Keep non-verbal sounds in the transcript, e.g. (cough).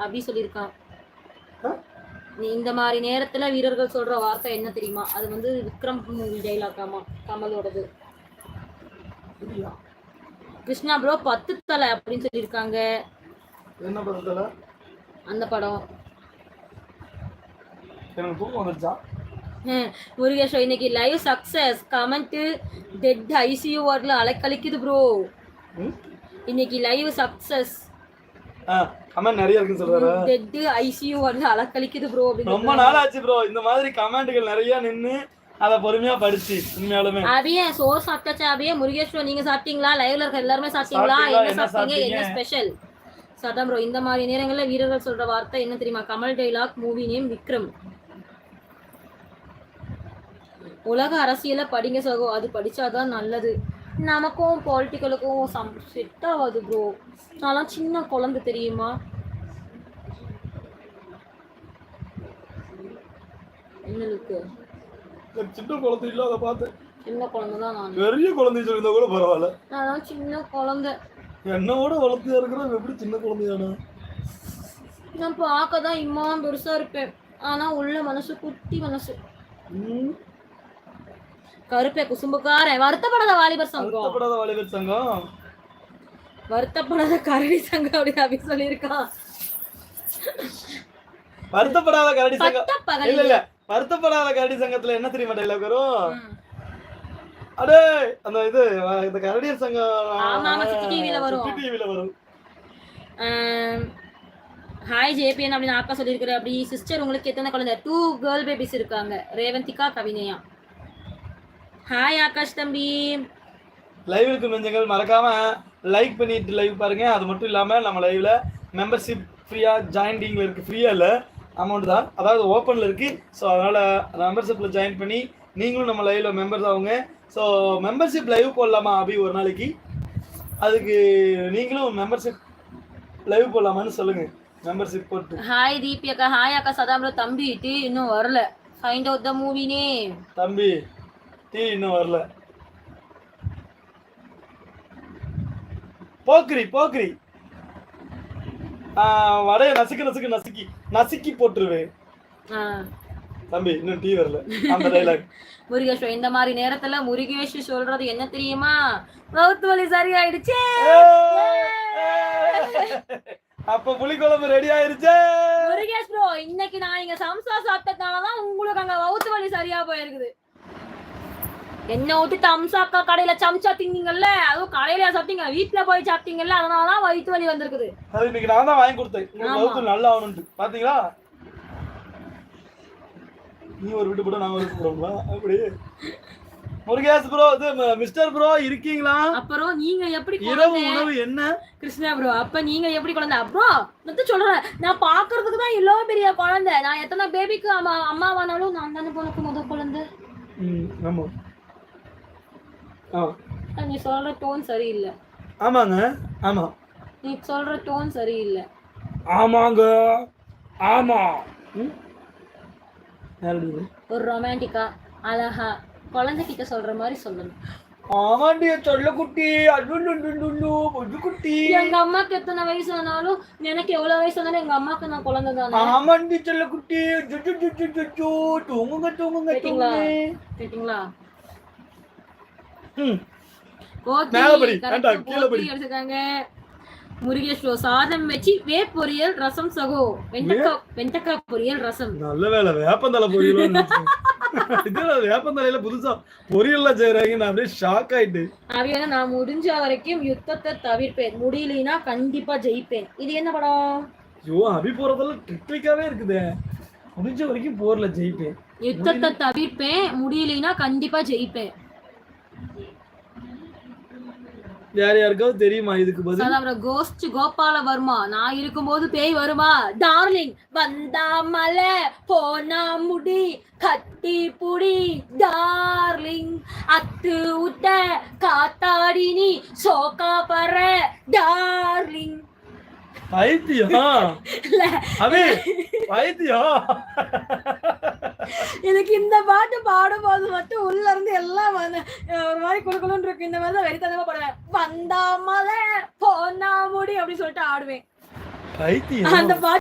அப்படி சொல்லியிருக்கான். இந்த மாதிரி நேரத்துல வீரர்கள் சொல்ற வார்த்தை என்ன தெரியுமா? அது வந்து விக்ரம் மூவி டைலாக்காமா கமலோடது? கிருஷ்ணா ப்ரோ பத்து தலை அப்படின்னு சொல்லியிருக்காங்க. அந்த படம். முருகேஷ் இன்னைக்கு live success comment dead ICU வார்டில் அலைக்கழிக்குது ப்ரோ? இன்னைக்கு லைவ் சக்சஸ் கமெண்ட் நிறைய இருக்குன்னு சொல்றாரு? டெட் ஐசியூ வார்டில் அலைக்கழிக்குது ப்ரோ ரொம்ப நாள் ஆச்சு ப்ரோ இந்த மாதிரி கமெண்ட்கள் நிறைய நின்னு அத பொறுமையா படிச்சு உண்மையாலுமே. அபியே சோறு சாப்பிட்டாச்சா அபியே? bro, நீங்க சாப்பிட்டீங்களா? லைவ்ல இருக்க எல்லாருமே சாப்பிட்டீங்களா? என்ன சாப்பிட்டீங்க? என்ன? ஸ்பெஷல் சதம் ப்ரோ இந்த மாதிரி நேரங்கள்ல வீரர்கள் சொல்ற வார்த்தை என்ன தெரியுமா? Kamal dialogue movie name Vikram. உலக அரசியலை படிங்க சகோ. அது படிச்சாதான் நல்லது. நமக்கும் பொலிட்டிக்கலுக்கும் சம் செட் ஆகாது ப்ரோ நான்லாம் சின்ன குழந்தை தெரியுமா? என்னலுக்கு எனக்கு சின்ன குழந்தை இல்ல அதை பார்த்தேன். சின்ன குழந்தை தான் நான். பெரிய குழந்தை சொல்லியிருந்தா கூட பரவாயில்ல. நான் சின்ன குழந்தை. என்னோட வளர்த்தியா இருக்கிறவங்க எப்படி சின்ன குழந்தையானா? நான் பார்க்க தான் இம்மா பெருசா இருப்பேன். ஆனா உள்ள மனசு குட்டி மனசு. கருப்பே குசும்புக்காரன். வருத்தப்படாத வாலிபர் சங்கம். வருத்தப்படாத வாலிபர் சங்கம். வருத்தப்படாத கரடி சங்கம் அப்படி அப்படி சொல்லியிருக்கான் வருத்தப்படாத கரடி சங்கம். இல்ல இல்ல. வருத்தப்படாத கரடி சங்கத்துல என்ன தெரியுமா டைலாக் வரும்? அடே அந்த இது இந்த கரடியர் சங்கம். ஆமா, ஆமா, சுட்டி TV ல வரும். டிவில வரும். ஹாய் ஜேபிஎன் அப்படின்னு ஆக்கா சொல்லியிருக்கிற அப்படி சிஸ்டர் உங்களுக்கு எத்தனை குழந்தை? டூ கேர்ள் பேபிஸ் இருக்காங்க. ரேவந்திகா கவினயா ஹாய் ஆகாஷ் தம்பி. லைவ் இருக்கு நெஞ்சங்கள் மறக்காம லைக் பண்ணிட்டு லைவ் பாருங்க. அது மட்டும் இல்லாம நம்ம லைவ்ல மெம்பர்ஷிப் ஃப்ரீயா ஜாயின்டிங்ல இருக்கு. ஃப்ரீயா இல்ல அமௌண்ட் தான். அதாவது ஓப்பன்ல இருக்கு. ஸோ அதனால மெம்பர்ஷிப்ல ஜாயின் பண்ணி நீங்களும் நம்ம லைவ்ல மெம்பர்ஸ் ஆகுங்க. ஸோ மெம்பர்ஷிப் லைவ் போடலாமா அபி ஒரு நாளைக்கு? அதுக்கு நீங்களும் மெம்பர்ஷிப் லைவ் போடலாமான்னு சொல்லுங்க. மெம்பர்ஷிப் போட்டு. ஹாய் தீபி அக்கா ஹாய் அக்கா சதாம்ரோ தம்பி இன்னும் வரல. Find out the movie name தம்பி. டீ இன்னும் வரல. போக்கிரி போக்கிரி. வடைய நசுக்கு நசுக்கு நசுக்கி நசுக்கி போட்டுருவேன் தம்பி இன்னும் டீ வரல. அந்த டைலாக் (laughs) முருகேஷ் இந்த மாதிரி நேரத்துல முருகேஷ் சொல்றது என்ன தெரியுமா? வவுத்து வலி சரியாயிடுச்சு. அப்ப புளிக்குழம்பு ரெடி ஆயிருச்சே! முருகேஷ் ப்ரோ இன்னைக்கு நான் இங்க சம்சா சாப்பிட்டதுனாலதான் உங்களுக்கு அங்க வவுத்து வலி சரியா போயிருக்குது. என்ன விட்டு தம்சாக்கா கடையில சம்சா தின்னீங்கல்ல? அதுவும் கடையில சாப்பிட்டீங்க வீட்டுல போய் சாப்பிட்டீங்கல்ல? அதனாலதான் வயிற்று வலி வந்திருக்குது. அது இன்னைக்கு நான் தான் வாங்கி கொடுத்தேன். நல்லா ஆகணும்ட்டு பாத்தீங்களா? நீ ஒரு விட்டு கூட நான் ஒரு அப்படி. முருகேஷ் ப்ரோ இது மிஸ்டர் ப்ரோ இருக்கீங்களா? அப்புறம் நீங்க எப்படி இரவு உணவு என்ன? கிருஷ்ணா ப்ரோ அப்ப நீங்க எப்படி குழந்தை? ப்ரோ நான் சொல்றேன். நான் பாக்குறதுக்கு தான் இவ்வளோ பெரிய குழந்தை. நான் எத்தனை பேபிக்கு அம்மா அம்மாவானாலும் நான் தானே உனக்கு முத குழந்தை. ம் ஆமா. ஆ நீ சொல்ற டோன் சரியில்லை. ஆமாங்க ஆமா. நீ சொல்ற டோன் சரியில்லை. ஆமாங்க ஆமா? ஒரு ரொமான்டிக்கா அழகா குழந்தைகிட்ட சொல்ற மாதிரி சொல்லணும். ஆமாண்டி சொல்ல குட்டி. குட்டி. எங்க அம்மாக்கு எத்தனை வயசு ஆனாலும் எனக்கு எவ்வளவு வயசு ஆனாலும் எங்க அம்மாக்கு நான் குழந்தை தானே. ஆமாண்டி சொல்ல குட்டி. தூங்குங்க தூங்குங்க கேட்டீங்களா? தூங்குங்க கேட்டீங்களா ம் ஓகே மேல படி. correct. வேண்டாம், கீழ படி. போத்தி எடுத்துக்காங்க முருகேஷ் சாதம் வச்சு வே பொரியல் ரசம் சகோ. வெண்டைக்காய் வெண்டைக்காய் பொரியல் ரசம். நல்ல வேலை வேப்பந்தலை பொரியல் வேப்பந்தலையில புதுசா பொரியல்லாம் செய்யறாங்க நான் அப்படியே ஷாக் ஆயிட்டு. அவையான நான் முடிஞ்ச வரைக்கும் யுத்தத்தை தவிர்ப்பேன். முடியலைன்னா கண்டிப்பா ஜெயிப்பேன். இது என்ன படம்? ஐயோ அபி போறதெல்லாம் ட்ரிக்லிக்காவே இருக்குதே. முடிஞ்ச வரைக்கும் போர்ல ஜெயிப்பேன். யுத்தத்தை தவிர்ப்பேன். முடியலைன்னா கண்டிப்பா ஜெயிப்பேன். யார் யாருக்காவது தெரியுமா இதுக்கு பதில்? அப்புறம் கோஸ்ட் கோபால வர்மா நான் இருக்கும்போது பேய் வருமா? டார்லிங் வந்தா மலை போனா முடி கட்டி புடி. டார்லிங் அத்து உட்ட காத்தாடி நீ சோக்கா பற. டார்லிங் பைத்தியம்? அபி பைத்தியம். எனக்கு இந்த பாட்டு பாடும்போது மட்டும் உள்ள இருந்து எல்லாம் ஒரு மாதிரி குழுக்குழுன்னு இருக்கு. இந்த மாதிரி தான் வெறித்தனமா பாடுவேன். வந்தா மலை போனா முடி அப்படி சொல்லிட்டு ஆடுவேன். அந்த பாட்டு